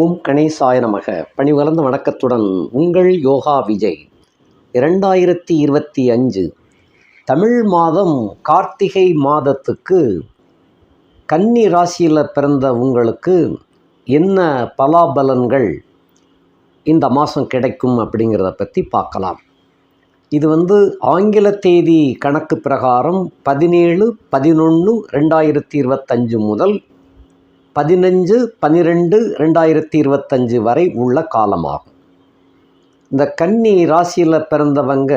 ஓம் கணேசாய நமக. பணிவளர்ந்த வணக்கத்துடன் உங்கள் யோகா விஜய். இரண்டாயிரத்தி இருபத்தி அஞ்சு தமிழ் மாதம் கார்த்திகை மாதத்துக்கு கன்னி ராசியில் பிறந்த உங்களுக்கு என்ன பலாபலன்கள் இந்த மாதம் கிடைக்கும் அப்படிங்கிறத பற்றி பார்க்கலாம். இது வந்து ஆங்கில தேதி கணக்கு பிரகாரம் பதினேழு பதினொன்று ரெண்டாயிரத்தி இருபத்தஞ்சு முதல் பதினஞ்சு பன்னிரெண்டு ரெண்டாயிரத்தி இருபத்தஞ்சு வரை உள்ள காலமாகும். இந்த கன்னி ராசியில் பிறந்தவங்க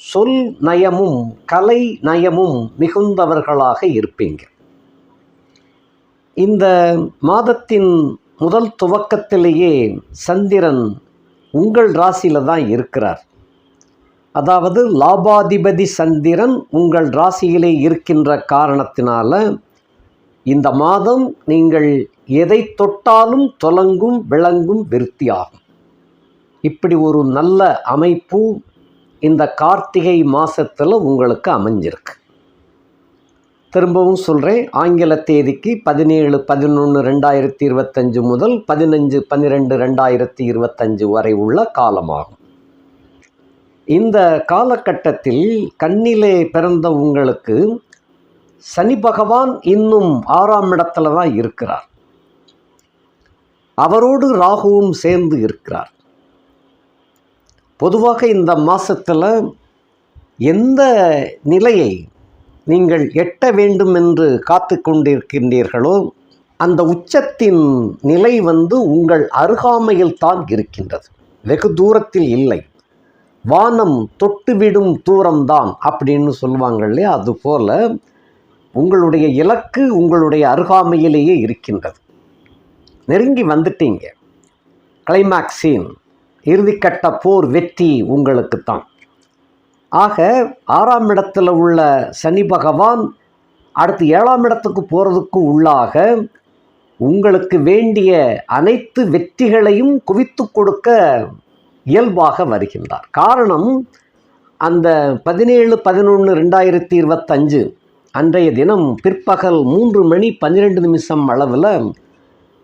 சொல் நயமும் கலை நயமும் மிகுந்தவர்களாக இருப்பீங்க. இந்த மாதத்தின் முதல் துவக்கத்திலேயே சந்திரன் உங்கள் ராசியில் தான் இருக்கிறார். அதாவது லாபாதிபதி சந்திரன் உங்கள் ராசியிலே இருக்கின்ற காரணத்தினால இந்த மாதம் நீங்கள் எதை தொட்டாலும் தொலங்கும் விளங்கும் விருத்தியாகும். இப்படி ஒரு நல்ல அமைப்பு இந்த கார்த்திகை மாதத்தில் உங்களுக்கு அமைஞ்சிருக்கு. திரும்பவும் சொல்கிறேன் ஆங்கில தேதிக்கு பதினேழு பதினொன்று ரெண்டாயிரத்தி இருபத்தஞ்சு முதல் பதினஞ்சு பன்னிரெண்டு ரெண்டாயிரத்தி இருபத்தஞ்சு வரை உள்ள காலமாகும். இந்த காலகட்டத்தில் கண்ணிலே பிறந்த உங்களுக்கு சனி பகவான் இன்னும் ஆறாம் இடத்துல தான் இருக்கிறார். அவரோடு ராகுவும் சேர்ந்து இருக்கிறார். பொதுவாக இந்த மாதத்தில் எந்த நிலையை நீங்கள் எட்ட வேண்டும் என்று காத்து கொண்டிருக்கின்றீர்களோ அந்த உச்சத்தின் நிலை வந்து உங்கள் அருகாமையில் தான் இருக்கின்றது. வெகு தூரத்தில் இல்லை. வானம் தொட்டுவிடும் தூரம்தான் அப்படின்னு சொல்லுவாங்க இல்லையா? அதுபோல் உங்களுடைய இலக்கு உங்களுடைய அருகாமையிலேயே இருக்கின்றது. நெருங்கி வந்துட்டீங்க. கிளைமேக்ஸின் இறுதிக்கட்ட போர் வெற்றி உங்களுக்கு தான் ஆக ஆறாம் இடத்தில் உள்ள சனி பகவான் அடுத்து ஏழாம் இடத்துக்கு போகிறதுக்கு உள்ளாக உங்களுக்கு வேண்டிய அனைத்து வெற்றிகளையும் குவித்து கொடுக்க இயல்பாக வருகின்றார். காரணம் அந்த பதினேழு பதினொன்று ரெண்டாயிரத்தி இருபத்தஞ்சு அன்றைய தினம் பிற்பகல் மூன்று மணி பன்னிரெண்டு நிமிஷம் அளவில்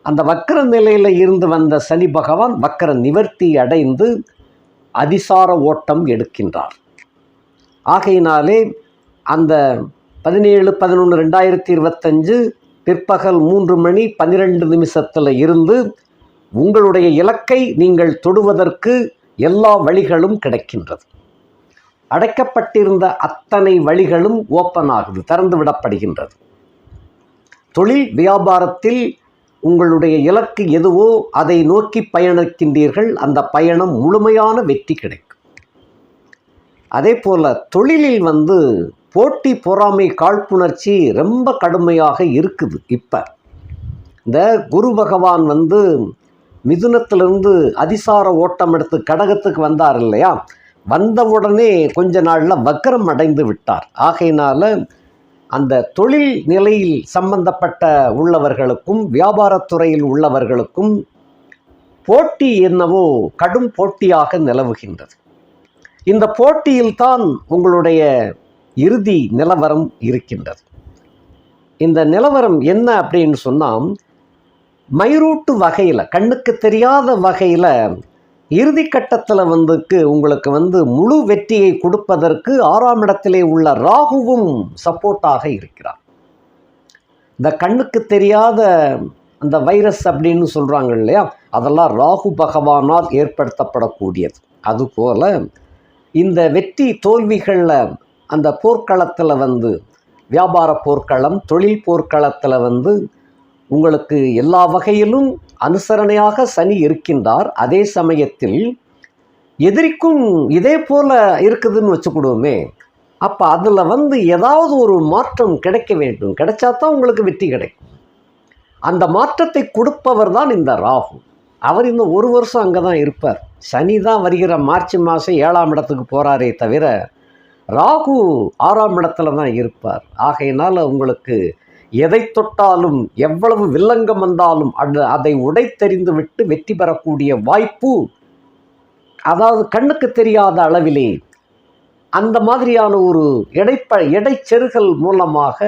அந்த வக்கர நிலையில் இருந்து வந்த சனி பகவான் வக்கர நிவர்த்தி அடைந்து அதிசார ஓட்டம் எடுக்கின்றார். ஆகையினாலே அந்த பதினேழு பதினொன்று ரெண்டாயிரத்தி இருபத்தஞ்சு பிற்பகல் மூன்று மணி பன்னிரெண்டு நிமிஷத்தில் இருந்து உங்களுடைய இலக்கை நீங்கள் தொடுவதற்கு எல்லா வழிகளும் கிடைக்கின்றது. அடைக்கப்பட்டிருந்த அத்தனை வழிகளும் ஓப்பன் ஆகுது திறந்து விடப்படுகின்றது. தொழில் வியாபாரத்தில் உங்களுடைய இலக்கு எதுவோ அதை நோக்கி பயணிக்கின்றீர்கள் அந்த பயணம் முழுமையான வெற்றி கிடைக்கும். அதே போல் தொழிலில் வந்து போட்டி பொறாமை காழ்ப்புணர்ச்சி ரொம்ப கடுமையாக இருக்குது இப்போ. இந்த குரு பகவான் வந்து மிதுனத்திலிருந்து அதிசார ஓட்டம் எடுத்து கடகத்துக்கு வந்தார் இல்லையா? வந்தவுடனே கொஞ்ச நாளில் வக்கரம் அடைந்து விட்டார். ஆகையினால் அந்த தொழில் நிலையில் சம்பந்தப்பட்ட உள்ளவர்களுக்கும் வியாபாரத்துறையில் உள்ளவர்களுக்கும் போட்டி என்னவோ கடும் போட்டியாக நிலவுகின்றது. இந்த போட்டியில்தான் உங்களுடைய இறுதி நிலவரம் இருக்கின்றது. இந்த நிலவரம் என்ன அப்படின்னு சொன்னால் மயிரூட்டு வகையில் கண்ணுக்கு தெரியாத வகையில் இறுதி கட்டத்தில் வந்துக்கு உங்களுக்கு வந்து முழு வெற்றியை கொடுப்பதற்கு ஆறாம் இடத்திலே உள்ள ராகுவும் சப்போர்ட்டாக இருக்கிறார். இந்த கண்ணுக்கு தெரியாத அந்த வைரஸ் அப்படின்னு சொல்கிறாங்க இல்லையா? அதெல்லாம் ராகு பகவானால் ஏற்படுத்தப்படக்கூடியது. அதுபோல் இந்த வெற்றி தோல்விகளில் அந்த போர்க்களத்தில் வந்து வியாபார போர்க்களம் தொழில் போர்க்களத்தில் வந்து உங்களுக்கு எல்லா வகையிலும் அனுசரணையாக சனி இருக்கின்றார். அதே சமயத்தில் எதிரிக்கும் இதே போல் இருக்குதுன்னு வச்சுக்கிடுவோமே. அப்போ அதில் வந்து ஏதாவது ஒரு மாற்றம் கிடைக்க வேண்டும். கிடைச்சா தான் உங்களுக்கு வெற்றி கிடைக்கும். அந்த மாற்றத்தை கொடுப்பவர் தான் இந்த ராகு. அவர் இன்னும் ஒரு வருஷம் அங்கே தான் இருப்பார். சனி தான் வருகிற மார்ச் மாதம் ஏழாம் இடத்துக்கு போகிறாரே தவிர ராகு ஆறாம் இடத்துல தான் இருப்பார். ஆகையினால் உங்களுக்கு எதை தொட்டாலும் எவ்வளவு வில்லங்கம் வந்தாலும் அது அதை உடைத்தெறிந்து விட்டு வெற்றி பெறக்கூடிய வாய்ப்பு அதாவது கண்ணுக்கு தெரியாத அளவிலே அந்த மாதிரியான ஒரு எடைப்ப எடைச்செருகல் மூலமாக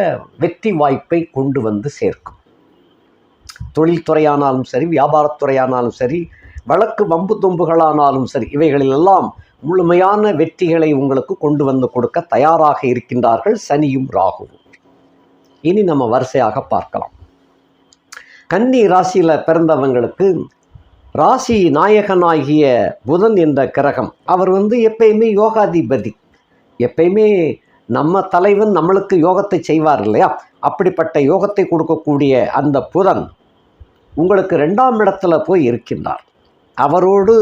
வெற்றி வாய்ப்பை கொண்டு வந்து சேர்க்கும். தொழில்துறையானாலும் சரி வியாபாரத்துறையானாலும் சரி வழக்கு வம்பு தும்புகளானாலும் சரி இவைகளிலெல்லாம் முழுமையான வெற்றிகளை உங்களுக்கு கொண்டு வந்து கொடுக்க தயாராக இருக்கின்றார்கள் சனியும் ராகுவும். இனி நம்ம வரிசையாக பார்க்கலாம். கன்னி ராசியில் பிறந்தவங்களுக்கு ராசி நாயகனாகிய புதன் என்ற கிரகம். அவர் வந்து எப்பயுமே யோகாதிபதி. எப்பயுமே நம்ம தலைவன் நம்மளுக்கு யோகத்தை செய்வார் இல்லையா? அப்படிப்பட்ட யோகத்தை கொடுக்கக்கூடிய அந்த புதன் உங்களுக்கு ரெண்டாம் இடத்துல போய் இருக்கின்றார். அவரோடு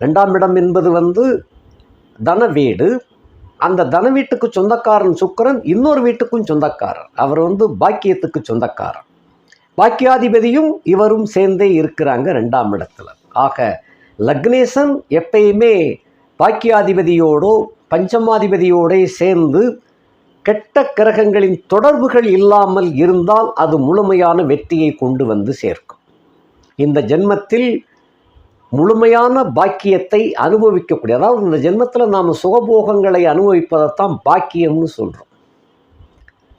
ரெண்டாம் இடம் என்பது வந்து தன வீடு அந்த தன வீட்டுக்கு சொந்தக்காரன் சுக்கிரன் இன்னொரு வீட்டுக்கும் சொந்தக்காரர் அவர் வந்து பாக்கியத்துக்கு சொந்தக்காரர் பாக்கியாதிபதியும் இவரும் சேர்ந்தே இருக்கிறாங்க ரெண்டாம் இடத்துல. ஆக லக்னேசன் எப்பயுமே பாக்கியாதிபதியோடோ பஞ்சமாதிபதியோடே சேர்ந்து கெட்ட கிரகங்களின் தொடர்புகள் இல்லாமல் இருந்தால் அது முழுமையான வெற்றியை கொண்டு வந்து சேர்க்கும். இந்த ஜென்மத்தில் முழுமையான பாக்கியத்தை அனுபவிக்கக்கூடிய அதாவது இந்த ஜென்மத்தில் நாம் சுகபோகங்களை அனுபவிப்பதைத்தான் பாக்கியம்னு சொல்கிறோம்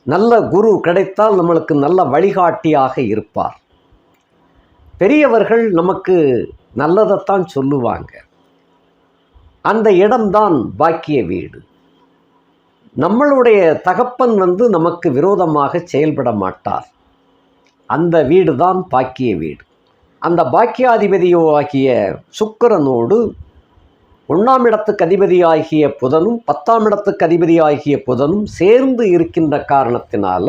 நல்ல குரு கிடைத்தால் நம்மளுக்கு நல்ல வழிகாட்டியாக இருப்பார். பெரியவர்கள் நமக்கு நல்லதைத்தான் சொல்லுவாங்க. அந்த இடம்தான் பாக்கிய வீடு. நம்மளுடைய தகப்பன் வந்து நமக்கு விரோதமாக செயல்பட மாட்டார். அந்த வீடு தான் பாக்கிய வீடு. அந்த பாக்கியாதிபதியோ ஆகிய சுக்கரனோடு ஒன்றாம் இடத்துக்கு அதிபதியாகிய புதனும் பத்தாம் இடத்துக்கு அதிபதியாகிய புதனும் சேர்ந்து இருக்கின்ற காரணத்தினால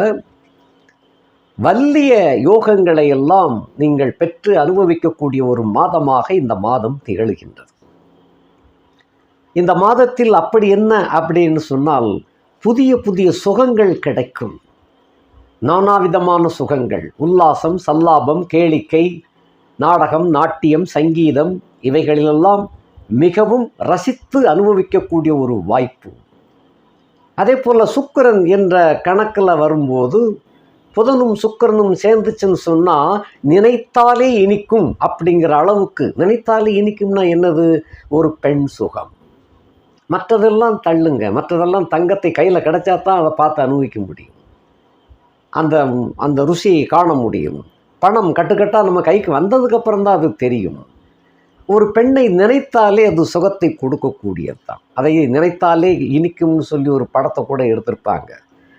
வல்லிய யோகங்களை எல்லாம் நீங்கள் பெற்று அனுபவிக்கக்கூடிய ஒரு மாதமாக இந்த மாதம் திகழ்கின்றது. இந்த மாதத்தில் அப்படி என்ன அப்படின்னு சொன்னால் புதிய புதிய சுகங்கள் கிடைக்கும். நானாவிதமான சுகங்கள். உல்லாசம் சல்லாபம் கேளிக்கை நாடகம் நாட்டியம் சங்கீதம் இவைகளிலெல்லாம் மிகவும் ரசித்து அனுபவிக்கக்கூடிய ஒரு வாய்ப்பு. அதே போல் சுக்கரன் என்ற கணக்கில் வரும்போது புதனும் சுக்கிரனும் சேர்ந்துச்சுன்னு சொன்னால் நினைத்தாலே இனிக்கும் அப்படிங்கிற அளவுக்கு நினைத்தாலே இனிக்கும்னா என்னது? ஒரு பெண் சுகம். மற்றதெல்லாம் தள்ளுங்க. மற்றதெல்லாம் தங்கத்தை கையில் கிடைச்சா தான் அதை பார்த்து அனுபவிக்க முடியும். அந்த அந்த ருசியை காண முடியும். பணம் கட்டுக்கட்டாக நம்ம கைக்கு வந்ததுக்கப்புறம் தான் அது தெரியும். ஒரு பெண்ணை நினைத்தாலே அது சுகத்தை கொடுக்கக்கூடியது தான் அதை நினைத்தாலே இனிக்கும்னு சொல்லி ஒரு படத்தை கூட எடுத்திருப்பாங்க.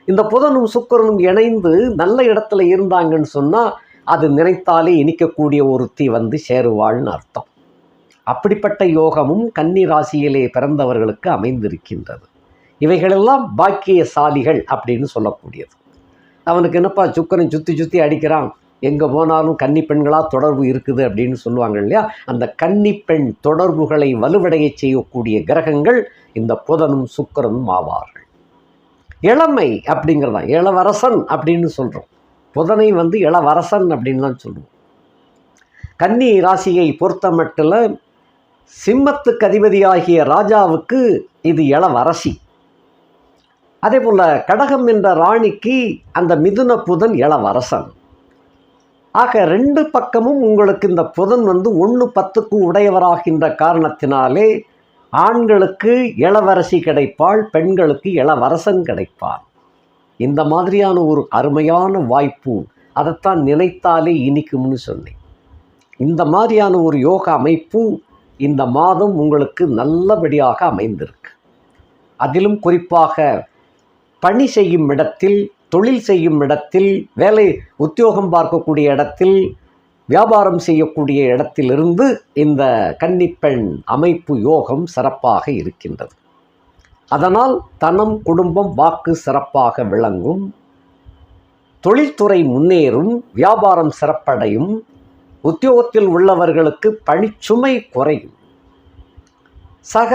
இந்த புதனும் சுக்கரனும் இணைந்து நல்ல இடத்துல இருந்தாங்கன்னு சொன்னால் அது நினைத்தாலே இனிக்கக்கூடிய ஒருத்தி வந்து சேருவாள்னு அர்த்தம். அப்படிப்பட்ட யோகமும் கன்னி ராசியிலே பிறந்தவர்களுக்கு அமைந்திருக்கின்றது. இவைகளெல்லாம் பாக்கியசாலிகள் அப்படின்னு சொல்லக்கூடியது. அவனுக்கு என்னப்பா சுக்கரன் சுற்றி சுற்றி அடிக்கிறான். எங்கே போனாலும் கன்னி பெண்களாக தொடர்பு இருக்குது அப்படின்னு சொல்லுவாங்க இல்லையா? அந்த கன்னி பெண் தொடர்புகளை வலுவடைய செய்யக்கூடிய கிரகங்கள் இந்த புதனும் சுக்கரனும் ஆவார்கள். இளமை அப்படிங்கிறதா இளவரசன் அப்படின்னு சொல்கிறோம் புதனை வந்து இளவரசன் அப்படின்னு தான் சொல்லுவோம். கன்னி ராசியை பொறுத்த மட்டில் சிம்மத்துக்கு அதிபதியாகிய ராஜாவுக்கு இது இளவரசி. அதே போல் கடகம் என்ற ராணிக்கு அந்த மிதுன புதன் இளவரசன். ஆக ரெண்டு பக்கமும் உங்களுக்கு இந்த புதன் வந்து ஒன்று பத்துக்கு உடையவராகின்ற காரணத்தினாலே ஆண்களுக்கு இளவரசி கிடைப்பாள் பெண்களுக்கு இளவரசன் கிடைப்பான் இந்த மாதிரியான ஒரு அருமையான வாய்ப்பு அதைத்தான் நினைத்தாலே இனிக்கும்னு சொன்னேன். இந்த மாதிரியான ஒரு யோக அமைப்பு இந்த மாதம் உங்களுக்கு நல்லபடியாக அமைந்திருக்கு. அதிலும் குறிப்பாக பணி செய்யும் இடத்தில் தொழில் செய்யும் இடத்தில் வேலை உத்தியோகம் பார்க்கக்கூடிய இடத்தில் வியாபாரம் செய்யக்கூடிய இடத்திலிருந்து இந்த கன்னிப்பெண் அமைப்பு யோகம் சிறப்பாக இருக்கின்றது. அதனால் தனம் குடும்பம் வாக்கு சிறப்பாக விளங்கும். தொழில்துறை முன்னேறும் வியாபாரம் சிறப்படையும். உத்தியோகத்தில் உள்ளவர்களுக்கு பணிச்சுமை குறையும். சக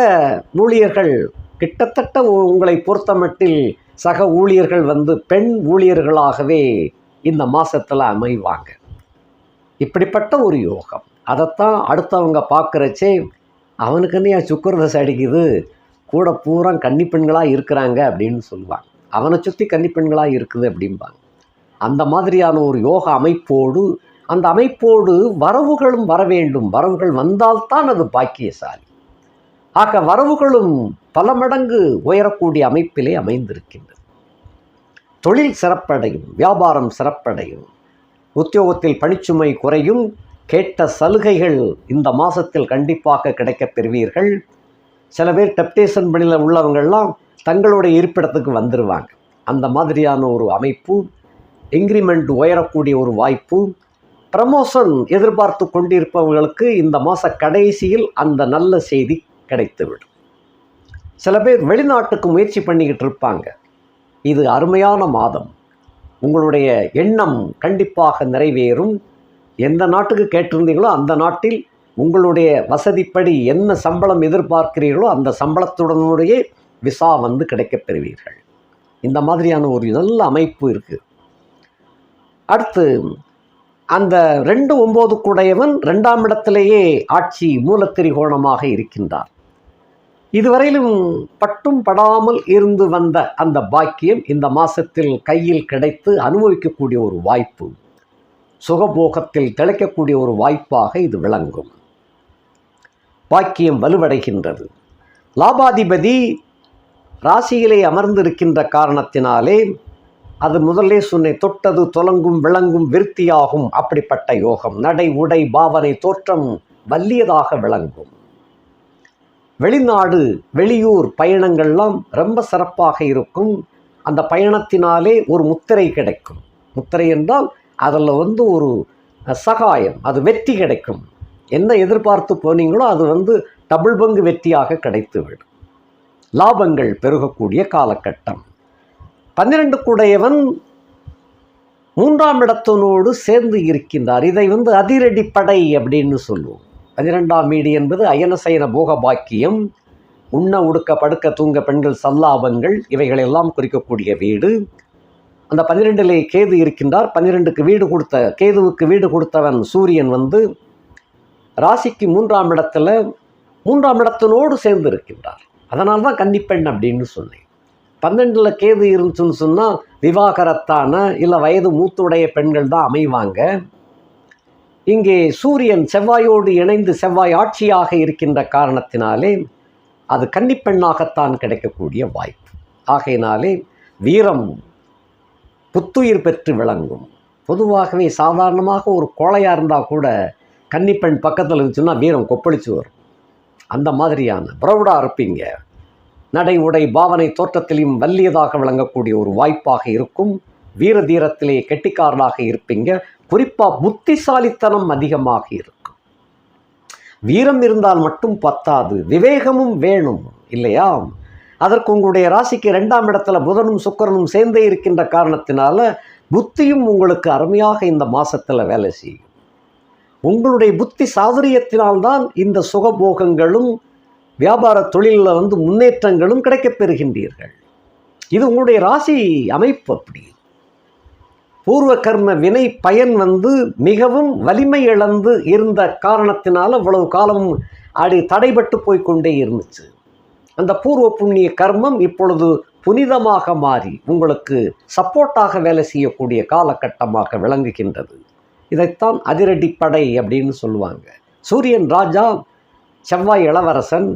ஊழியர்கள் கிட்டத்தட்ட உங்களை பொறுத்தமட்டில் சக ஊழியர்கள் வந்து பெண் ஊழியர்களாகவே இந்த மாதத்தில் அமைவாங்க. இப்படிப்பட்ட ஒரு யோகம். அதைத்தான் அடுத்தவங்க பார்க்குறச்சே அவனுக்குன்னு சுக்கரதசை அடிக்குது? கூட பூரா கன்னி பெண்களாக இருக்கிறாங்க அப்படின்னு சொல்லுவாங்க. அவனை சுற்றி கன்னி பெண்களாக இருக்குது அப்படிம்பாங்க. அந்த மாதிரியான ஒரு யோக அமைப்போடு அந்த அமைப்போடு வரவுகளும் வர வேண்டும். வரவுகள் வந்தால்தான் அது பாக்கியசாலி. ஆக வரவுகளும் பல மடங்கு உயரக்கூடிய அமைப்பிலே அமைந்திருக்கின்றது தொழில் சிறப்படையும் வியாபாரம் சிறப்படையும் உத்தியோகத்தில் பணிச்சுமை குறையும் கேட்ட சலுகைகள் இந்த மாதத்தில் கண்டிப்பாக கிடைக்கப் பெறுவீர்கள். சில பேர் டெப்டேஷன் பணியில் உள்ளவங்கள்லாம் தங்களுடைய இருப்பிடத்துக்கு வந்துடுவாங்க அந்த மாதிரியான ஒரு அமைப்பு இன்க்ரிமெண்ட் உயரக்கூடிய ஒரு வாய்ப்பு ப்ரமோஷன் எதிர்பார்த்து கொண்டிருப்பவர்களுக்கு இந்த மாத கடைசியில் அந்த நல்ல செய்தி கிடைத்துவிடும். சில பேர் வெளிநாட்டுக்கு முயற்சி பண்ணிக்கிட்டு இருப்பாங்க. இது அருமையான மாதம். உங்களுடைய எண்ணம் கண்டிப்பாக நிறைவேறும். எந்த நாட்டுக்கு கேட்டிருந்தீங்களோ அந்த நாட்டில் உங்களுடைய வசதிப்படி என்ன சம்பளம் எதிர்பார்க்கிறீர்களோ அந்த சம்பளத்துடனுடைய விசா வந்து கிடைக்கப் பெறுவீர்கள். இந்த மாதிரியான ஒரு நல்ல அமைப்பு இருக்குது அடுத்து அந்த ரெண்டு ஒம்பது கூடையவன் ரெண்டாம் இடத்திலேயே ஆட்சி மூலத்திரிகோணமாக இருக்கின்றார். இதுவரையிலும் பட்டும் படாமல் இருந்து வந்த அந்த பாக்கியம் இந்த மாசத்தில் கையில் கிடைத்து அனுபவிக்கக்கூடிய ஒரு வாய்ப்பு. சுகபோகத்தில் திளைக்கக்கூடிய ஒரு வாய்ப்பாக இது விளங்கும். பாக்கியம் வலுவடைகின்றது. லாபாதிபதி ராசியிலே அமர்ந்திருக்கின்ற காரணத்தினாலே அது முதல்லே சொன்னேன் தொட்டது தொலங்கும் விளங்கும் விருத்தியாகும் அப்படிப்பட்ட யோகம். நடை உடை பாவனை தோற்றம் வல்லியதாக விளங்கும். வெளிநாடு வெளியூர் பயணங்கள்லாம் ரொம்ப சிறப்பாக இருக்கும். அந்த பயணத்தினாலே ஒரு முத்திரை கிடைக்கும். முத்திரை என்றால் அதில் வந்து ஒரு சகாயம் அது வெற்றி கிடைக்கும். என்ன எதிர்பார்த்து போனீங்களோ அது வந்து டபுள் பங்கு வெற்றியாக கிடைத்துவிடும். லாபங்கள் பெருகக்கூடிய காலகட்டம். பன்னிரண்டு கூடையவன் மூன்றாம் இடத்தினோடு சேர்ந்து இருக்கின்றார். இதை வந்து அதிரடி படை அப்படின்னு சொல்லுவோம். பன்னிரெண்டாம் வீடு என்பது அயனசயன போக பாக்கியம் உண்ண உடுக்க படுக்க தூங்க பெண்கள் சல்லாபங்கள் இவைகளெல்லாம் குறிக்கக்கூடிய வீடு. அந்த பன்னிரெண்டிலே கேது இருக்கின்றார். பன்னிரெண்டுக்கு வீடு கொடுத்த கேதுவுக்கு வீடு கொடுத்தவன் சூரியன் வந்து ராசிக்கு மூன்றாம் இடத்துல மூன்றாம் இடத்தினோடு சேர்ந்து இருக்கின்றார் அதனால் தான் கன்னிப்பெண் அப்படின்னு சொன்னேன். பன்னெண்டில் கேது இருந்துச்சுன்னு சொன்னால் விவாகரத்தான இல்லை வயது மூத்துடைய பெண்கள் தான் அமைவாங்க. இங்கே சூரியன் செவ்வாயோடு இணைந்து செவ்வாய் ஆட்சியாக இருக்கின்ற காரணத்தினாலே அது கன்னிப்பெண்ணாகத்தான் கிடைக்கக்கூடிய வாய்ப்பு. ஆகையினாலே வீரம் புத்துயிர் பெற்று விளங்கும். பொதுவாகவே சாதாரணமாக ஒரு கோழையாக இருந்தால் கூட கன்னிப்பெண் பக்கத்தில் இருந்துச்சுன்னா வீரம் கொப்பளிச்சு வரும். அந்த மாதிரியான பிரௌடாக இருப்பீங்க. நடை உடை பாவனை தோற்றத்திலையும் வல்லியதாக விளங்கக்கூடிய ஒரு வாய்ப்பாக இருக்கும். வீர தீரத்திலே கெட்டிக்காரனாக இருப்பீங்க. குறிப்பாக புத்திசாலித்தனம் அதிகமாக இருக்கும். வீரம் இருந்தால் மட்டும் பத்தாது விவேகமும் வேணும் இல்லையா? அதற்கு உங்களுடைய ராசிக்கு ரெண்டாம் இடத்துல புதனும் சுக்கரனும் சேர்ந்தே இருக்கின்ற காரணத்தினால புத்தியும் உங்களுக்கு அருமையாக இந்த மாதத்தில் வேலை செய்யும். உங்களுடைய புத்தி சாதுரியத்தினால்தான் இந்த சுகபோகங்களும் வியாபார தொழிலில் வந்து முன்னேற்றங்களும் கிடைக்கப்பெறுகின்றீர்கள் இது உங்களுடைய ராசி அமைப்பு அப்படி. பூர்வ கர்ம வினை பயன் வந்து மிகவும் வலிமை இழந்து இருந்த காரணத்தினால் இவ்வளவு காலம் அப்படி தடைபட்டு போய்க்கொண்டே இருந்துச்சு. அந்த பூர்வ புண்ணிய கர்மம் இப்பொழுது புனிதமாக மாறி உங்களுக்கு சப்போர்ட்டாக வேலை செய்யக்கூடிய காலகட்டமாக விளங்குகின்றது. இதைத்தான் அதிரடிப்படை அப்படின்னு சொல்லுவாங்க. சூரியன் ராஜா செவ்வாய் இளவரசன்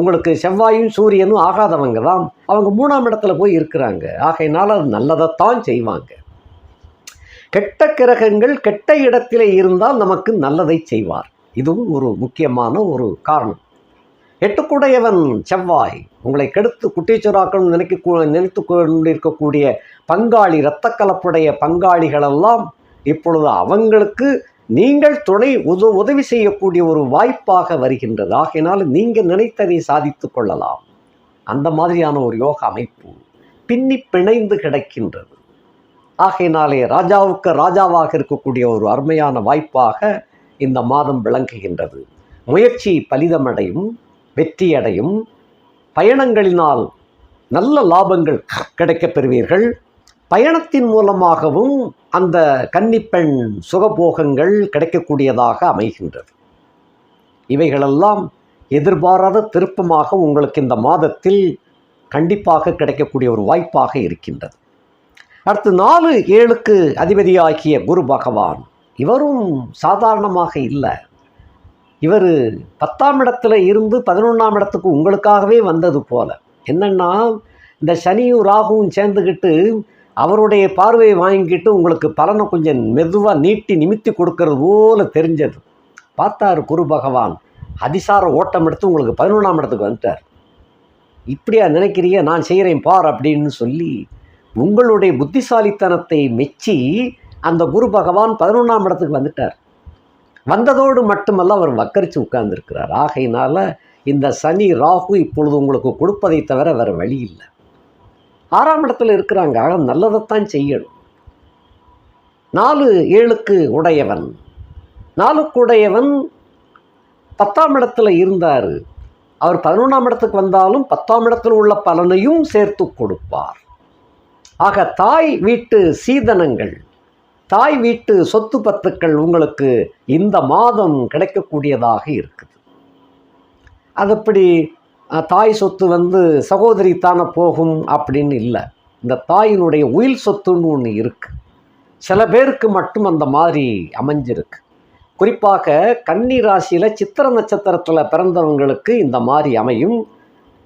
உங்களுக்கு செவ்வாயும் சூரியனும் ஆகாதவங்க தான். அவங்க மூணாம் இடத்துல போய் இருக்கிறாங்க. ஆகையினால் அது நல்லதைத்தான் செய்வாங்க. கெட்ட கிரகங்கள் கெட்ட இடத்திலே இருந்தால் நமக்கு நல்லதை செய்வார். இதுவும் ஒரு முக்கியமான ஒரு காரணம். எட்டுக்குடையவன் செவ்வாய் உங்களை கெடுத்து குட்டிச்சுறாக்கள் நினைக்க நினைத்து கொண்டிருக்கக்கூடிய பங்காளி இரத்த கலப்புடைய பங்காளிகளெல்லாம் இப்பொழுது அவங்களுக்கு நீங்கள் துணை உத உதவி செய்யக்கூடிய ஒரு வாய்ப்பாக வருகின்றது. ஆகையினால் நீங்கள் நினைத்ததை சாதித்து கொள்ளலாம். அந்த மாதிரியான ஒரு யோக அமைப்பு பின்னி பிணைந்து கிடக்கின்றது. ஆகையினாலே ராஜாவுக்கு ராஜாவாக இருக்கக்கூடிய ஒரு அருமையான வாய்ப்பாக இந்த மாதம் விளங்குகின்றது. முயற்சி பலிதமடையும் வெற்றியடையும். பயணங்களினால் நல்ல லாபங்கள் கிடைக்கப் பெறுவீர்கள். பயணத்தின் மூலமாகவும் அந்த கன்னிப்பெண் சுகபோகங்கள் கிடைக்கக்கூடியதாக அமைகின்றது. இவைகளெல்லாம் எதிர்பாராத திருப்பமாக உங்களுக்கு இந்த மாதத்தில் கண்டிப்பாக கிடைக்கக்கூடிய ஒரு வாய்ப்பாக இருக்கின்றது. அடுத்து நாலு ஏழுக்கு அதிபதியாகிய குரு பகவான். இவரும் சாதாரணமாக இல்லை. இவர் பத்தாம் இடத்துல இருந்து பதினொன்றாம் இடத்துக்கு உங்களுக்காகவே வந்தது போல. என்னென்னா இந்த சனியும் ராகுவும் சேர்ந்துக்கிட்டு அவருடைய பார்வையை வாங்கிக்கிட்டு உங்களுக்கு பலனை கொஞ்சம் மெதுவாக நீட்டி நிமித்தி கொடுக்கறது போல தெரிஞ்சது. பார்த்தாரு குரு பகவான். அதிசார ஓட்டம் எடுத்து உங்களுக்கு பதினொன்றாம் இடத்துக்கு வந்துட்டார். இப்படியா நினைக்கிறீங்க நான் செய்கிறேன் பார் அப்படின்னு சொல்லி உங்களுடைய புத்திசாலித்தனத்தை மெச்சி அந்த குரு பகவான் பதினொன்றாம் இடத்துக்கு வந்துட்டார். வந்ததோடு மட்டுமல்ல அவர் வக்கரித்து உட்கார்ந்துருக்கிறார். ஆகையினால் இந்த சனி ராகு இப்பொழுது உங்களுக்கு கொடுப்பதை தவிர வேறு வழி இல்லை. ஆறாம் இடத்துல இருக்கிறாங்க. ஆக நல்லதைத்தான் செய்யணும். நாலு ஏழுக்கு உடையவன். நாலுக்கு உடையவன் பத்தாம் இடத்துல இருந்தார். அவர் பதினொன்றாம் இடத்துக்கு வந்தாலும் பத்தாம் இடத்தில் உள்ள பலனையும் சேர்த்து கொடுப்பார். ஆக தாய் வீட்டு சீதனங்கள் தாய் வீட்டு சொத்து பத்துக்கள் உங்களுக்கு இந்த மாதம் கிடைக்கக்கூடியதாக இருக்குது. அது தாய் சொத்து வந்து சகோதரி தானே போகும் அப்படின்னு இல்லை. இந்த தாயினுடைய உயில் சொத்துன்னு ஒன்று இருக்குது சில பேருக்கு மட்டும் அந்த மாதிரி அமைஞ்சிருக்கு. குறிப்பாக கன்னி ராசியில் சித்திர நட்சத்திரத்தில் பிறந்தவங்களுக்கு இந்த மாதிரி அமையும்.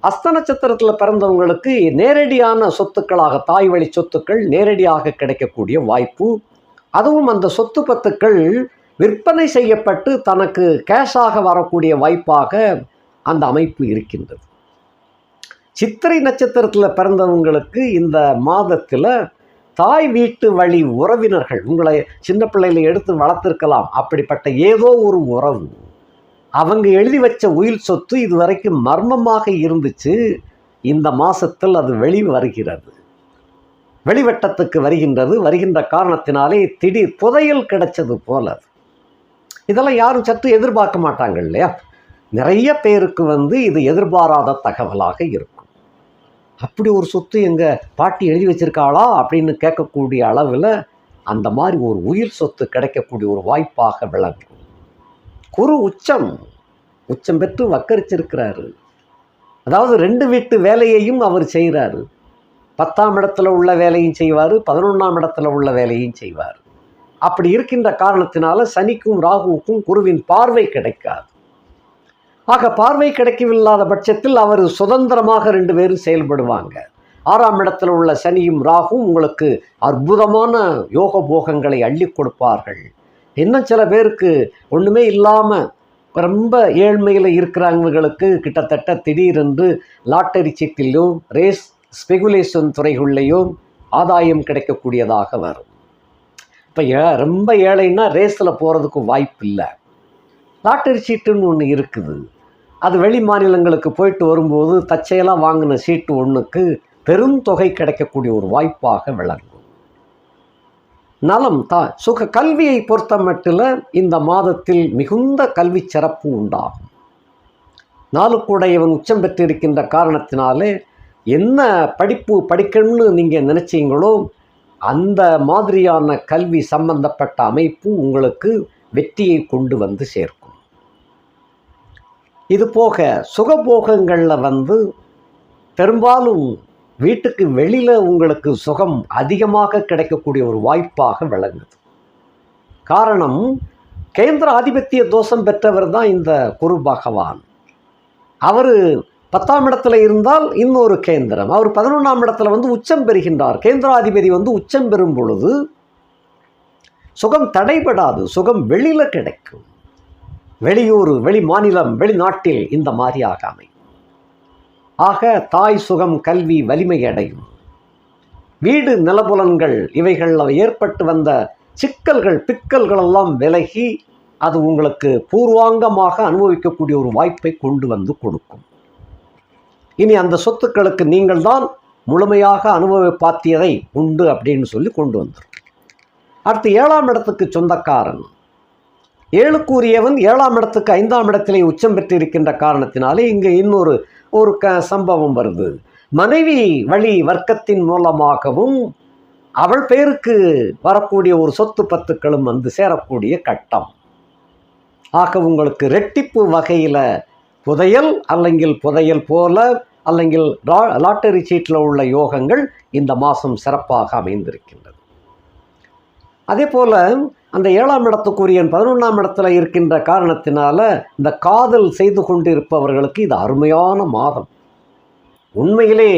அஸ்த நட்சத்திரத்தில் பிறந்தவங்களுக்கு நேரடியான சொத்துக்களாக தாய் வழி சொத்துக்கள் நேரடியாக கிடைக்கக்கூடிய வாய்ப்பு. அதுவும் அந்த சொத்து பத்துக்கள் விற்பனை செய்யப்பட்டு தனக்கு கேஷாக வரக்கூடிய வாய்ப்பாக அந்த அமைப்பு இருக்கின்றது. சித்திரை நட்சத்திரத்தில் பிறந்தவங்களுக்கு இந்த மாதத்தில் தாய் வீட்டு வழி உறவினர்கள் உங்களை சின்ன பிள்ளையில எடுத்து வளர்த்துருக்கலாம். அப்படிப்பட்ட ஏதோ ஒரு உறவு. அவங்க எழுதி வச்ச உயில் சொத்து இதுவரைக்கும் மர்மமாக இருந்துச்சு. இந்த மாதத்தில் அது வெளி வருகிறது வெளிவட்டத்துக்கு வருகின்றது. வருகின்ற காரணத்தினாலே திடீர் புதையல் கிடைச்சது போல அது. இதெல்லாம் யாரும் சற்று எதிர்பார்க்க மாட்டாங்க இல்லையா? நிறைய பேருக்கு வந்து இது எதிர்பாராத தகவலாக இருக்கும். அப்படி ஒரு சொத்து எங்கள் பாட்டி எழுதி வச்சிருக்காளா அப்படின்னு கேட்கக்கூடிய அளவில் அந்த மாதிரி ஒரு உயிர் சொத்து கிடைக்கக்கூடிய ஒரு வாய்ப்பாக விளங்கும். குரு உச்சம் உச்சம் பெற்று வக்கரிச்சிருக்கிறாரு. அதாவது ரெண்டு வீட்டு வேலையையும் அவர் செய்கிறாரு பத்தாம் இடத்துல உள்ள வேலையும் செய்வார் பதினொன்றாம் இடத்துல உள்ள வேலையும் செய்வார். அப்படி இருக்கின்ற காரணத்தினால சனிக்கும் ராகுவுக்கும் குருவின் பார்வை கிடைக்காது. ஆக பார்வை கிடைக்கவில்லாத பட்சத்தில் அவர் சுதந்திரமாக ரெண்டு பேரும் செயல்படுவாங்க. ஆறாம் இடத்தில் உள்ள சனியும் ராகும் உங்களுக்கு அற்புதமான யோக போகங்களை அள்ளி கொடுப்பார்கள். இன்னும் சில பேருக்கு ஒன்றுமே இல்லாமல் ரொம்ப ஏழ்மையில் இருக்கிறவங்களுக்கு கிட்டத்தட்ட திடீரென்று லாட்டரி சீட்டிலும் ரேஸ் ஸ்பெகுலேஷன் துறைகள்லையோ ஆதாயம் கிடைக்கக்கூடியதாக வரும். இப்போ ஏ ரொம்ப ஏழைன்னா ரேஸில் போகிறதுக்கு வாய்ப்பு இல்லை. லாட்டரி சீட்டுன்னு ஒன்று இருக்குது. அது வெளி மாநிலங்களுக்கு போயிட்டு வரும்போது தச்சையெல்லாம் வாங்கின சீட்டு ஒன்றுக்கு பெரும் தொகை கிடைக்கக்கூடிய ஒரு வாய்ப்பாக விளங்கும். நலம் தான் சுக கல்வியை பொறுத்த மட்டில் இந்த மாதத்தில் மிகுந்த கல்வி சிறப்பு உண்டாகும். நாளுக்குடையவன் உச்சம் பெற்றிருக்கின்ற காரணத்தினாலே என்ன படிப்பு படிக்கணும்னு நீங்கள் நினச்சிங்களோ அந்த மாதிரியான கல்வி சம்பந்தப்பட்ட அமைப்பு உங்களுக்கு வெற்றியை கொண்டு வந்து சேர்க்கும். இது போக சுகபோகங்களில் வந்து பெரும்பாலும் வீட்டுக்கு வெளியில் உங்களுக்கு சுகம் அதிகமாக கிடைக்கக்கூடிய ஒரு வாய்ப்பாக விளங்குது. காரணம் கேந்திர ஆதிபத்திய தோஷம் பெற்றவர் தான் இந்த குரு பகவான். அவர் பத்தாம் இடத்துல இருந்தால் இன்னொரு கேந்திரம். அவர் பதினொன்றாம் இடத்துல வந்து உச்சம் பெறுகின்றார். கேந்திராதிபதி வந்து உச்சம் பெறும் பொழுது சுகம் தடைபடாது சுகம் வெளியில் கிடைக்கும். வெளியூர் வெளி மாநிலம் வெளிநாட்டில் இந்த மாதிரியாக அமையும். ஆக தாய் சுகம் கல்வி வலிமை அடையும் வீடு நிலபுலன்கள் இவைகள் ஏற்பட்டு வந்த சிக்கல்கள் பிக்கல்கள் எல்லாம் விலகி அது உங்களுக்கு பூர்வாங்கமாக அனுபவிக்கக்கூடிய ஒரு வாய்ப்பை கொண்டு வந்து கொடுக்கும். இனி அந்த சொத்துக்களுக்கு நீங்கள் தான் முழுமையாக அனுபவ பாத்தியதை உண்டு அப்படின்னு சொல்லி கொண்டு வந்துடும் அடுத்து ஏழாம் இடத்துக்கு சொந்தக்காரன். ஏழுக்குரியவன் ஏழாம் இடத்துக்கு ஐந்தாம் இடத்திலே உச்சம் பெற்றிருக்கின்ற காரணத்தினாலே இங்கே இன்னொரு ஒரு க சம்பவம் வருது. மனைவி வழி வர்க்கத்தின் மூலமாகவும் அவள் பேருக்கு வரக்கூடிய ஒரு சொத்து பத்துக்களும் வந்து சேரக்கூடிய கட்டம். ஆக உங்களுக்கு ரெட்டிப்பு வகையில் புதையல் அல்லங்கில் புதையல் போல அல்லங்கில் லாட்டரி சீட்டில் உள்ள யோகங்கள் இந்த மாதம் சிறப்பாக அமைந்திருக்கின்றது. அதே போல் அந்த ஏழாம் இடத்துக்குரியன் பதினொன்றாம் இடத்துல இருக்கின்ற காரணத்தினால இந்த காதல் செய்து கொண்டிருப்பவர்களுக்கு இது அருமையான மாதம். உண்மையிலே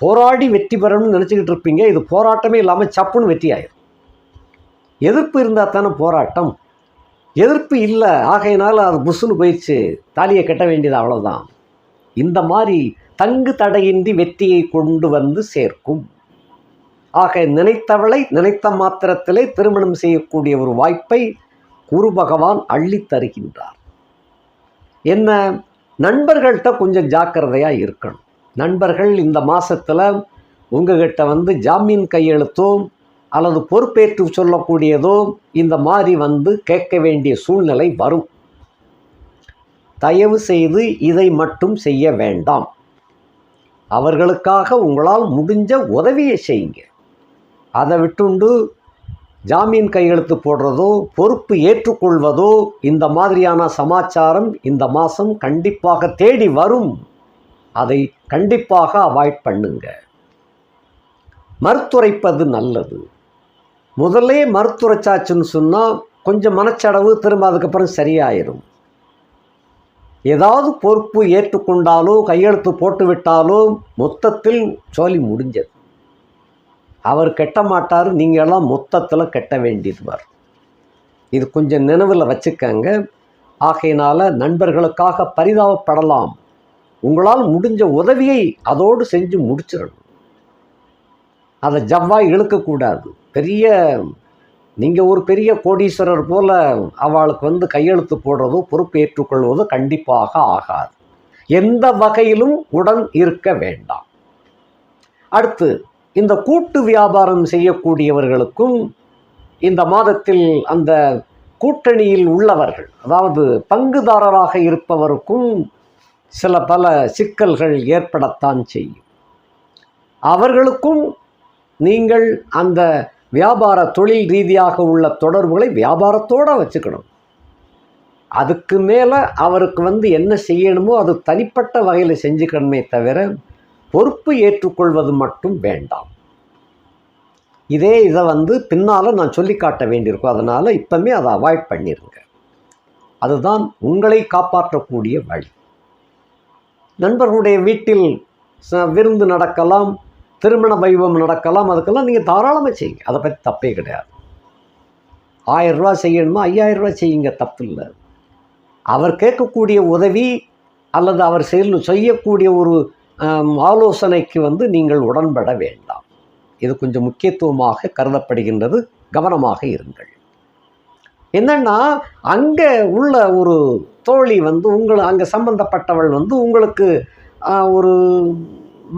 போராடி வெற்றி பெறணும்னு நினச்சிக்கிட்டு இருப்பீங்க இது போராட்டமே இல்லாமல் சப்புன்னு வெற்றி ஆயிடும் எதிர்ப்பு இருந்தால் தானே போராட்டம். எதிர்ப்பு இல்லை ஆகையினால அது புஷ்ஷுன்னு போயிடுச்சு தாலியை கட்ட வேண்டியது அவ்வளோதான் இந்த மாதிரி தங்கு தடையின்றி வெற்றியை கொண்டு வந்து சேர்க்கும். ஆக நினைத்தவளை நினைத்த மாத்திரத்திலே திருமணம் செய்யக்கூடிய ஒரு வாய்ப்பை குரு பகவான் அள்ளித் தருகின்றார். என்ன? நண்பர்கள்ட்ட கொஞ்சம் ஜாக்கிரதையாக இருக்கணும். நண்பர்கள் இந்த மாதத்தில் உங்ககிட்ட வந்து ஜாமீன் கையெழுத்தோ அல்லது பொறுப்பேற்று சொல்லக்கூடியதோ இந்த மாதிரி வந்து கேட்க வேண்டிய சூழ்நிலை வரும். தயவு செய்து இதை மட்டும் செய்ய வேண்டாம். அவர்களுக்காக உங்களால் முடிஞ்ச உதவியை செய்யுங்க. அதை விட்டுண்டு ஜாமீன் கையெழுத்து போடுறதோ பொறுப்பு ஏற்றுக்கொள்வதோ இந்த மாதிரியான சமாச்சாரம் இந்த மாதம் கண்டிப்பாக தேடி வரும். அதை கண்டிப்பாக அவாய்ட் பண்ணுங்க. மறுத்துரைப்பது நல்லது. முதலே மறுத்துரைச்சாச்சுன்னு சொன்னால் கொஞ்சம் மனச்சடவு திரும்ப அதுக்கப்புறம் சரியாயிரும். ஏதாவது பொறுப்பு ஏற்றுக்கொண்டாலோ கையெழுத்து போட்டு விட்டாலோ மொத்தத்தில் சோலி முடிஞ்சது. அவர் கெட்ட மாட்டார் நீங்கள்லாம் மொத்தத்தில் கெட்ட வேண்டியது வரும் இது கொஞ்சம் நினைவில் வச்சுக்கங்க. ஆகையினால் நண்பர்களுக்காக பரிதாபப்படலாம். உங்களால் முடிஞ்ச உதவியை அதோடு செஞ்சு முடிச்சிடணும். அதை ஜவ்வாய் இழுக்கக்கூடாது பெரிய நீங்கள் ஒரு பெரிய கோடீஸ்வரர் போல் அவளுக்கு வந்து கையெழுத்து போடுறதோ பொறுப்பு ஏற்றுக்கொள்வதோ கண்டிப்பாக ஆகாது. எந்த வகையிலும் உடன் இருக்க வேண்டாம். அடுத்து இந்த கூட்டு வியாபாரம் செய்யக்கூடியவர்களுக்கும் இந்த மாதத்தில் அந்த கூட்டணியில் உள்ளவர்கள் அதாவது பங்குதாரராக இருப்பவருக்கும் சில பல சிக்கல்கள் ஏற்படத்தான் செய்யும். அவர்களுக்கும் நீங்கள் அந்த வியாபார தொழில் ரீதியாக உள்ள தொடர்புகளை வியாபாரத்தோடு வச்சுக்கணும். அதுக்கு மேலே அவருக்கு வந்து என்ன செய்யணுமோ அது தனிப்பட்ட வகையில் செஞ்சுக்கணுமே தவிர பொறுப்பு ஏற்றுக்கொள்வது மட்டும் வேண்டாம். இதே இதை வந்து பின்னால் நான் சொல்லி காட்ட வேண்டியிருக்கும். அதனால் இப்போமே அதை அவாய்ட் பண்ணிடுங்க அதுதான் உங்களை காப்பாற்றக்கூடிய வழி. நண்பர்களுடைய வீட்டில் ச- விருந்து நடக்கலாம் திருமண வைபவம் நடக்கலாம் அதுக்கெல்லாம் நீங்கள் தாராளமாக செய்யுங்க. அதை பற்றி தப்பே கிடையாது. ஆயிரம் ரூபா செய்யணுமா? ஐயாயிரம் ரூபா செய்யுங்க தப்பு இல்லை. அவர் கேட்கக்கூடிய உதவி அல்லது அவர் செயல் செய்யக்கூடிய ஒரு ஆலோசனைக்கு வந்து நீங்கள் உடன்பட வேண்டாம். இது கொஞ்சம் முக்கியத்துவமாக கருதப்படுகின்றது. கவனமாக இருங்கள். என்னன்னா அங்கே உள்ள ஒரு தோழி வந்து உங்களை அங்கே சம்பந்தப்பட்டவள் வந்து உங்களுக்கு ஒரு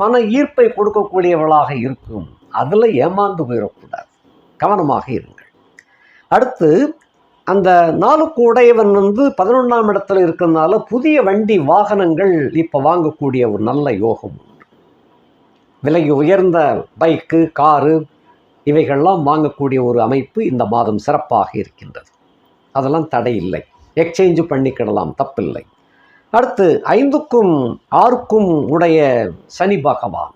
மன ஈர்ப்பை கொடுக்கக்கூடியவளாக இருக்கும். அதில் ஏமாந்து போயிடக்கூடாது. கவனமாக இருங்கள். அடுத்து அந்த நாளுக்கு உடையவன் வந்து பதினொன்றாம் இடத்துல இருக்கிறதுனால புதிய வண்டி வாகனங்கள் இப்போ வாங்கக்கூடிய ஒரு நல்ல யோகம் உண்டு. விலை உயர்ந்த பைக்கு காரு இவைகள்லாம் வாங்கக்கூடிய ஒரு அமைப்பு இந்த மாதம் சிறப்பாக இருக்கின்றது. அதெல்லாம் தடை இல்லை. எக்ஸ்சேஞ்சு பண்ணிக்கிடலாம் தப்பில்லை. அடுத்து ஐந்துக்கும் ஆறுக்கும் உடைய சனி பகவான்.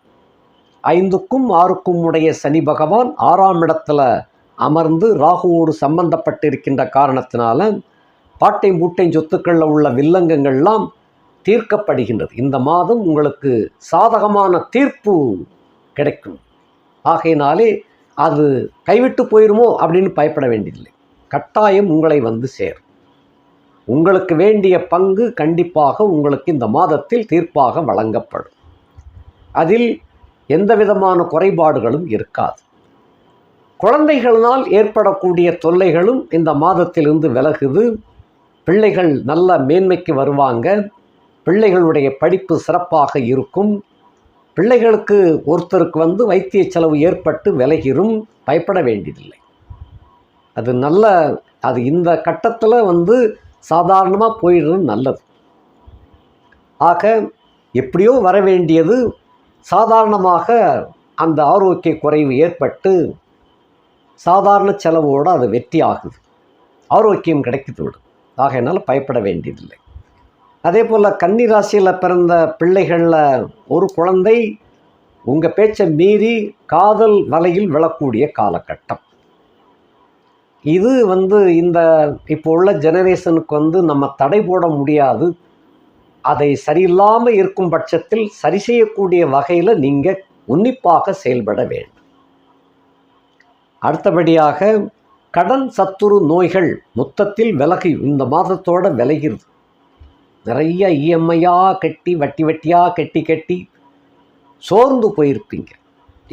ஐந்துக்கும் ஆறுக்கும் உடைய சனி பகவான் ஆறாம் இடத்துல அமர்ந்து ராகுவோடு சம்பந்தப்பட்டிருக்கின்ற காரணத்தினால பாட்டை மூட்டை சொத்துக்களில் உள்ள வில்லங்கங்கள்லாம் தீர்க்கப்படுகின்றது. இந்த மாதம் உங்களுக்கு சாதகமான தீர்ப்பு கிடைக்கும். ஆகையினாலே அது கைவிட்டு போயிருமோ அப்படின்னு பயப்பட வேண்டியதில்லை. கட்டாயம் உங்களை வந்து சேரும். உங்களுக்கு வேண்டிய பங்கு கண்டிப்பாக உங்களுக்கு இந்த மாதத்தில் தீர்ப்பாக வழங்கப்படும். அதில் எந்த விதமான குறைபாடுகளும் இருக்காது. குழந்தைகளினால் ஏற்படக்கூடிய தொல்லைகளும் இந்த மாதத்திலிருந்து விலகுது. பிள்ளைகள் நல்ல மேன்மைக்கு வருவாங்க. பிள்ளைகளுடைய படிப்பு சிறப்பாக இருக்கும். பிள்ளைகளுக்கு ஒருத்தருக்கு வந்து வைத்திய செலவு ஏற்பட்டு விலகிரும். பயப்பட வேண்டியதில்லை. அது நல்ல அது இந்த கட்டத்தில் வந்து சாதாரணமாக போயிடுறது நல்லது. ஆக எப்படியோ வர வேண்டியது சாதாரணமாக அந்த ஆரோக்கிய குறைவு ஏற்பட்டு சாதாரண செலவோடு அது வெற்றி ஆகுது. ஆரோக்கியம் கிடைக்குது விடும் ஆகையினால பயப்பட வேண்டியதில்லை. அதே போல் கன்னி ராசியில் பிறந்த பிள்ளைகளில் ஒரு குழந்தை உங்கள் பேச்சை மீறி காதல் வலையில் விழக்கூடிய காலகட்டம். இது வந்து இந்த இப்போ உள்ள ஜெனரேஷனுக்கு வந்து நம்ம தடை போட முடியாது. அதை சரியில்லாமல் இருக்கும் பட்சத்தில் சரி செய்யக்கூடிய வகையில் நீங்கள் உன்னிப்பாக செயல்பட வேண்டும். அடுத்தபடியாக கடன் சத்துரு நோய்கள் மொத்தத்தில் விலகி இந்த மாதத்தோட விலகிறது. நிறைய இஎம்ஐயாக கட்டி வட்டி வட்டியாக கட்டி கட்டி சோர்ந்து போயிருப்பீங்க.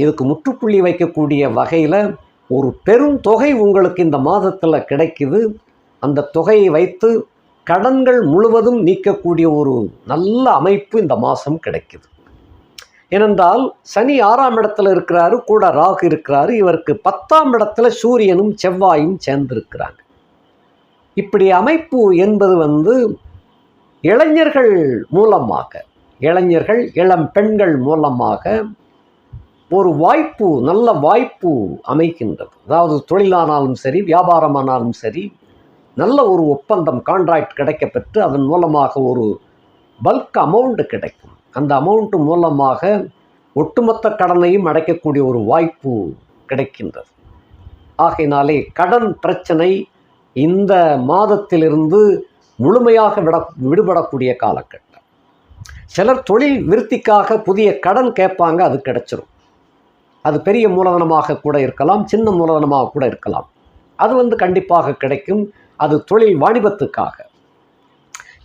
இதுக்கு முற்றுப்புள்ளி வைக்கக்கூடிய வகையில் ஒரு பெரும் தொகை உங்களுக்கு இந்த மாதத்தில் கிடைக்குது. அந்த தொகையை வைத்து கடன்கள் முழுவதும் நீக்கக்கூடிய ஒரு நல்ல அமைப்பு இந்த மாதம் கிடைக்குது. ஏனென்றால் சனி ஆறாம் இடத்துல இருக்கிறாரு கூட ராகு இருக்கிறாரு. இவருக்கு பத்தாம் இடத்துல சூரியனும் செவ்வாயும் சேர்ந்திருக்கிறாங்க. இப்படி அமைப்பு என்பது வந்து இளைஞர்கள் மூலமாக இளைஞர்கள் இளம் பெண்கள் மூலமாக ஒரு வாய்ப்பு நல்ல வாய்ப்பு அமைக்கின்றது. அதாவது தொழிலானாலும் சரி வியாபாரமானாலும் சரி நல்ல ஒரு ஒப்பந்தம் கான்ட்ராக்ட் கிடைக்கப்பெற்று அதன் மூலமாக ஒரு பல்க் அமௌண்ட் கிடைக்கும். அந்த அமௌண்ட் மூலமாக ஒட்டுமொத்த கடனையும் அடைக்கக்கூடிய ஒரு வாய்ப்பு கிடைக்கின்றது. ஆகையினாலே கடன் பிரச்சனை இந்த மாதத்திலிருந்து முழுமையாக விட விடுபடக்கூடிய காலகட்டம். சிலர் தொழில் விருத்திக்காக புதிய கடன் கேட்பாங்க அது கிடைச்சிரும். அது பெரிய மூலதனமாக கூட இருக்கலாம் சின்ன மூலதனமாக கூட இருக்கலாம். அது வந்து கண்டிப்பாக கிடைக்கும். அது தொழில் வாணிபத்துக்காக.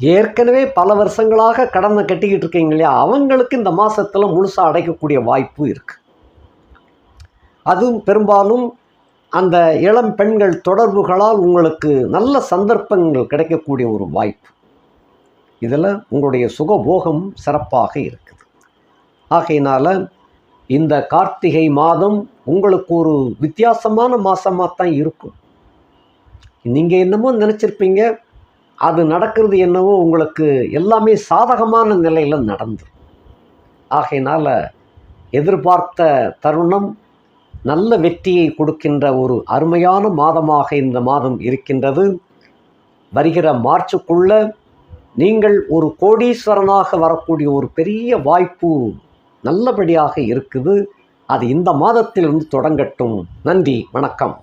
ஏற்கனவே பல வருஷங்களாக கடனை கட்டிக்கிட்டு இருக்கீங்க இல்லையா? அவங்களுக்கு இந்த மாதத்தில் முழுசாக அடைக்கக்கூடிய வாய்ப்பு இருக்குது அதுவும் பெரும்பாலும் அந்த இளம் பெண்கள் தொடர்புகளால் உங்களுக்கு நல்ல சந்தர்ப்பங்கள் கிடைக்கக்கூடிய ஒரு வாய்ப்பு. இதில் உங்களுடைய சுகபோகம் சிறப்பாக இருக்குது. ஆகையினால் இந்த கார்த்திகை மாதம் உங்களுக்கு ஒரு வித்தியாசமான மாதமாக தான் இருக்கும். நீங்கள் என்னமோ நினச்சிருப்பீங்க அது நடக்கிறது என்னவோ உங்களுக்கு எல்லாமே சாதகமான நிலையில் நடந்துடும் ஆகையினால் எதிர்பார்த்த தருணம் நல்ல வெற்றியை கொடுக்கின்ற ஒரு அருமையான மாதமாக இந்த மாதம் இருக்கின்றது. வருகிற மார்ச்சுக்குள்ள நீங்கள் ஒரு கோடீஸ்வரனாக வரக்கூடிய ஒரு பெரிய வாய்ப்பு நல்லபடியாக இருக்குது. அது இந்த மாதத்திலிருந்து தொடங்கட்டும். நன்றி வணக்கம்.